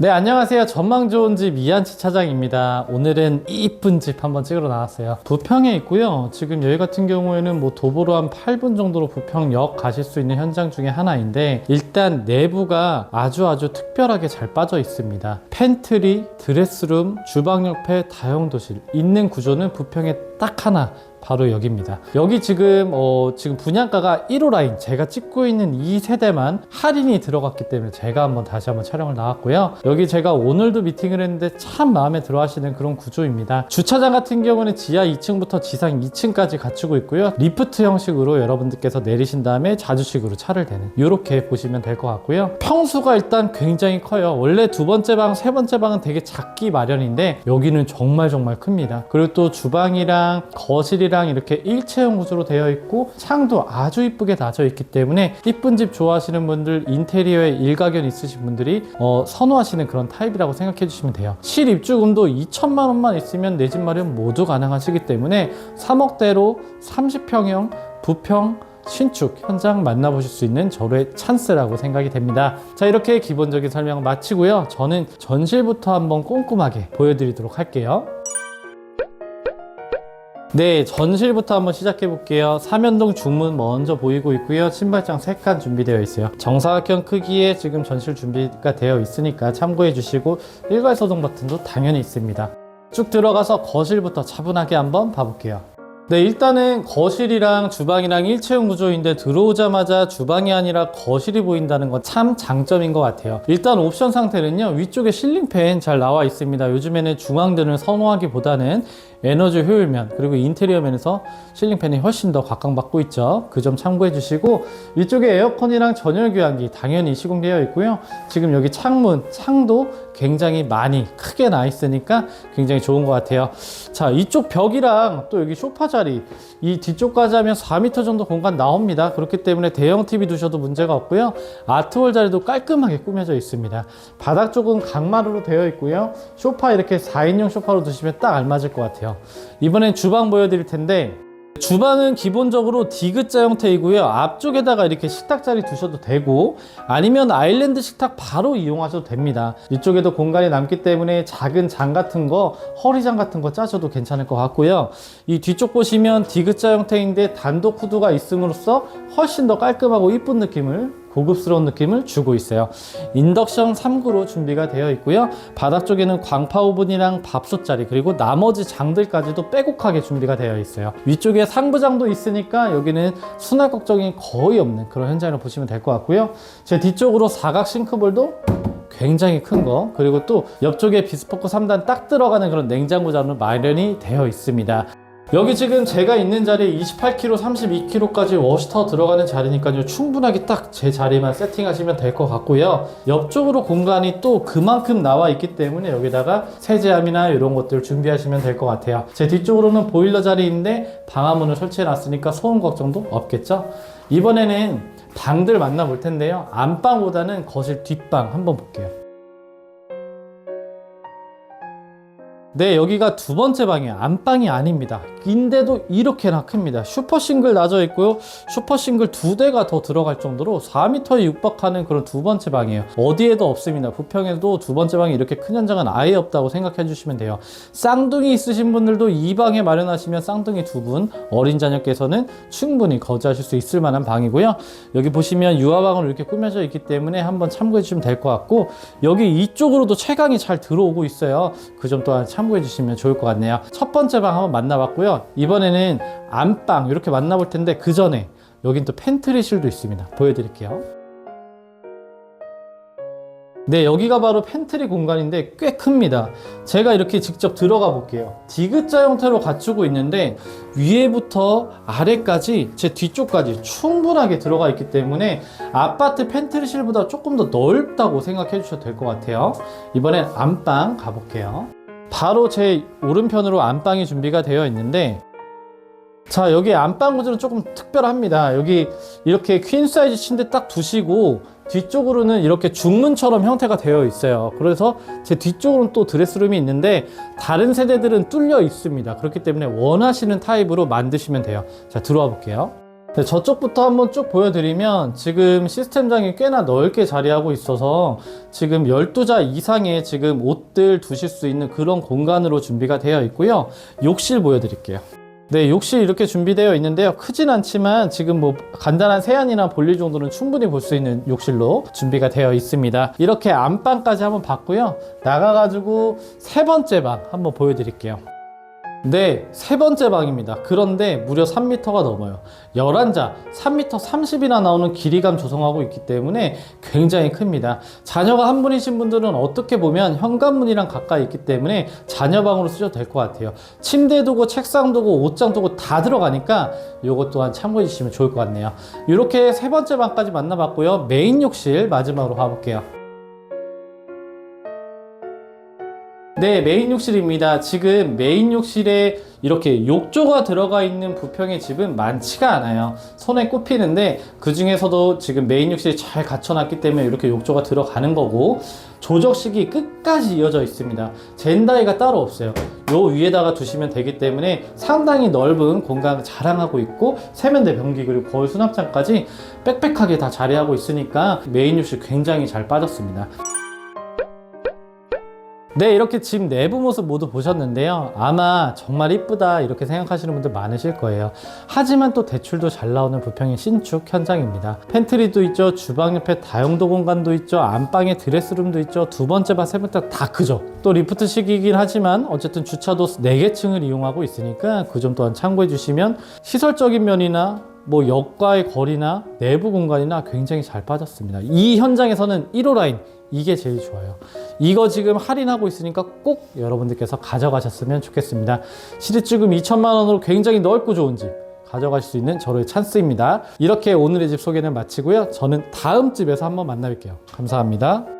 네, 안녕하세요. 전망 좋은 집 이한치 차장입니다. 오늘은 이쁜 집 한번 찍으러 나왔어요. 부평에 있고요. 지금 여기 같은 경우에는 뭐 도보로 한 8분 정도로 부평역 가실 수 있는 현장 중에 하나인데 일단 내부가 아주 아주 특별하게 잘 빠져 있습니다. 팬트리, 드레스룸, 주방 옆에 다용도실 있는 구조는 부평에 딱 하나 바로 여기입니다. 여기 지금 어, 지금 분양가가 1호 라인 제가 찍고 있는 이 세대만 할인이 들어갔기 때문에 제가 한번 다시 한번 촬영을 나왔고요. 여기 제가 오늘도 미팅을 했는데 참 마음에 들어 하시는 그런 구조입니다. 주차장 같은 경우는 지하 2층부터 지상 2층까지 갖추고 있고요. 리프트 형식으로 여러분들께서 내리신 다음에 자주식으로 차를 대는 이렇게 보시면 될 것 같고요. 평수가 일단 굉장히 커요. 원래 두 번째 방, 세 번째 방은 되게 작기 마련인데 여기는 정말 정말 큽니다. 그리고 또 주방이랑 거실이랑 이렇게 일체형 구조로 되어 있고 창도 아주 이쁘게 놔져 있기 때문에 이쁜 집 좋아하시는 분들 인테리어에 일가견 있으신 분들이 어, 선호하시는 그런 타입이라고 생각해 주시면 돼요. 실입주금도 2천만 원만 있으면 내 집 마련 모두 가능하시기 때문에 3억대로 30평형 부평 신축 현장 만나보실 수 있는 저의 찬스라고 생각이 됩니다. 자, 이렇게 기본적인 설명 마치고요. 저는 전실부터 한번 꼼꼼하게 보여드리도록 할게요. 네, 전실부터 한번 시작해 볼게요. 삼연동 중문 먼저 보이고 있고요. 신발장 3칸 준비되어 있어요. 정사각형 크기의 지금 전실 준비가 되어 있으니까 참고해 주시고 일괄 소동 버튼도 당연히 있습니다. 쭉 들어가서 거실부터 차분하게 한번 봐볼게요. 네, 일단은 거실이랑 주방이랑 일체형 구조인데 들어오자마자 주방이 아니라 거실이 보인다는 건 참 장점인 것 같아요. 일단 옵션 상태는요, 위쪽에 실링팬 잘 나와 있습니다. 요즘에는 중앙등을 선호하기보다는 에너지 효율면 그리고 인테리어 면에서 실링팬이 훨씬 더 각광받고 있죠. 그 점 참고해 주시고 이쪽에 에어컨이랑 전열 교환기 당연히 시공되어 있고요. 지금 여기 창문, 창도 굉장히 많이 크게 나 있으니까 굉장히 좋은 것 같아요. 자, 이쪽 벽이랑 또 여기 소파 자리 이 뒤쪽까지 하면 4m 정도 공간 나옵니다. 그렇기 때문에 대형 TV 두셔도 문제가 없고요. 아트월 자리도 깔끔하게 꾸며져 있습니다. 바닥 쪽은 강마루로 되어 있고요. 소파 이렇게 4인용 소파로 두시면 딱 알맞을 것 같아요. 이번엔 주방 보여드릴 텐데 주방은 기본적으로 디귿자 형태이고요. 앞쪽에다가 이렇게 식탁 자리 두셔도 되고 아니면 아일랜드 식탁 바로 이용하셔도 됩니다. 이쪽에도 공간이 남기 때문에 작은 장 같은 거, 허리장 같은 거 짜셔도 괜찮을 것 같고요. 이 뒤쪽 보시면 디귿자 형태인데 단독 후드가 있음으로써 훨씬 더 깔끔하고 이쁜 느낌을 고급스러운 느낌을 주고 있어요. 인덕션 3구로 준비가 되어 있고요. 바닥 쪽에는 광파 오븐이랑 밥솥 자리 그리고 나머지 장들까지도 빼곡하게 준비가 되어 있어요. 위쪽에 상부장도 있으니까 여기는 수납 걱정이 거의 없는 그런 현장을 보시면 될 것 같고요. 제 뒤쪽으로 사각 싱크볼도 굉장히 큰 거 그리고 또 옆쪽에 비스포크 3단 딱 들어가는 그런 냉장고 자로 마련이 되어 있습니다. 여기 지금 제가 있는 자리에 28kg, 32kg까지 워시터 들어가는 자리니까요. 충분하게 딱 제 자리만 세팅하시면 될 것 같고요. 옆쪽으로 공간이 또 그만큼 나와 있기 때문에 여기다가 세제함이나 이런 것들 준비하시면 될 것 같아요. 제 뒤쪽으로는 보일러 자리인데 방화문을 설치해 놨으니까 소음 걱정도 없겠죠? 이번에는 방들 만나볼 텐데요. 안방보다는 거실 뒷방 한번 볼게요. 네, 여기가 두 번째 방이에요. 안방이 아닙니다. 인데도 이렇게나 큽니다. 슈퍼 싱글 놔져 있고요. 슈퍼 싱글 두 대가 더 들어갈 정도로 4m에 육박하는 그런 두 번째 방이에요. 어디에도 없습니다. 부평에도 두 번째 방이 이렇게 큰 현장은 아예 없다고 생각해 주시면 돼요. 쌍둥이 있으신 분들도 이 방에 마련하시면 쌍둥이 두 분, 어린 자녀께서는 충분히 거주하실 수 있을 만한 방이고요. 여기 보시면 유아방으로 이렇게 꾸며져 있기 때문에 한번 참고해 주시면 될 것 같고 여기 이쪽으로도 채광이 잘 들어오고 있어요. 그 점 또한 참 고해 주시면 좋을 것 같네요. 첫 번째 방 한번 만나봤고요. 이번에는 안방 이렇게 만나볼 텐데 그 전에 여긴 또 팬트리실도 있습니다. 보여드릴게요. 네, 여기가 바로 팬트리 공간인데 꽤 큽니다. 제가 이렇게 직접 들어가 볼게요. 디귿자 형태로 갖추고 있는데 위에부터 아래까지 제 뒤쪽까지 충분하게 들어가 있기 때문에 아파트 팬트리실보다 조금 더 넓다고 생각해 주셔도 될 것 같아요. 이번엔 안방 가볼게요. 바로 제 오른편으로 안방이 준비가 되어 있는데 자 여기 안방 구조는 조금 특별합니다. 여기 이렇게 퀸 사이즈 침대 딱 두시고 뒤쪽으로는 이렇게 중문처럼 형태가 되어 있어요. 그래서 제 뒤쪽으로는 또 드레스룸이 있는데 다른 세대들은 뚫려 있습니다. 그렇기 때문에 원하시는 타입으로 만드시면 돼요. 자 들어와 볼게요 네, 저쪽부터 한번 쭉 보여드리면 지금 시스템장이 꽤나 넓게 자리하고 있어서 지금 12자 이상의 지금 옷들 두실 수 있는 그런 공간으로 준비가 되어 있고요. 욕실 보여드릴게요. 네, 욕실 이렇게 준비되어 있는데요. 크진 않지만 지금 뭐 간단한 세안이나 볼일 정도는 충분히 볼 수 있는 욕실로 준비가 되어 있습니다. 이렇게 안방까지 한번 봤고요. 나가가지고 세 번째 방 한번 보여드릴게요. 네, 세 번째 방입니다. 그런데 무려 3m가 넘어요. 11자, 3m 30이나 나오는 길이감 조성하고 있기 때문에 굉장히 큽니다. 자녀가 한 분이신 분들은 어떻게 보면 현관문이랑 가까이 있기 때문에 자녀방으로 쓰셔도 될 것 같아요. 침대 두고, 책상 두고, 옷장 두고 다 들어가니까 이것 또한 참고해 주시면 좋을 것 같네요. 이렇게 세 번째 방까지 만나봤고요. 메인 욕실 마지막으로 가볼게요. 네, 메인 욕실입니다. 지금 메인 욕실에 이렇게 욕조가 들어가 있는 부평의 집은 많지가 않아요. 손에 꼽히는데 그 중에서도 지금 메인 욕실이 잘 갖춰놨기 때문에 이렇게 욕조가 들어가는 거고 조적식이 끝까지 이어져 있습니다. 젠다이가 따로 없어요. 요 위에다가 두시면 되기 때문에 상당히 넓은 공간을 자랑하고 있고 세면대 변기 그리고 거울 수납장까지 빽빽하게 다 자리하고 있으니까 메인 욕실 굉장히 잘 빠졌습니다. 네, 이렇게 집 내부 모습 모두 보셨는데요. 아마 정말 이쁘다 이렇게 생각하시는 분들 많으실 거예요. 하지만 또 대출도 잘 나오는 부평의 신축 현장입니다. 팬트리도 있죠, 주방 옆에 다용도 공간도 있죠, 안방에 드레스룸도 있죠, 두 번째 방, 세 번째 방다 크죠. 또 리프트식이긴 하지만 어쨌든 주차도 4개 층을 이용하고 있으니까 그 점 또한 참고해 주시면 시설적인 면이나 뭐 역과의 거리나 내부 공간이나 굉장히 잘 빠졌습니다. 이 현장에서는 1호 라인 이게 제일 좋아요. 이거 지금 할인하고 있으니까 꼭 여러분들께서 가져가셨으면 좋겠습니다. 시대주금 2천만 원으로 굉장히 넓고 좋은 집 가져가실 수 있는 저로의 찬스입니다. 이렇게 오늘의 집 소개는 마치고요. 저는 다음 집에서 한번 만나뵐게요. 감사합니다.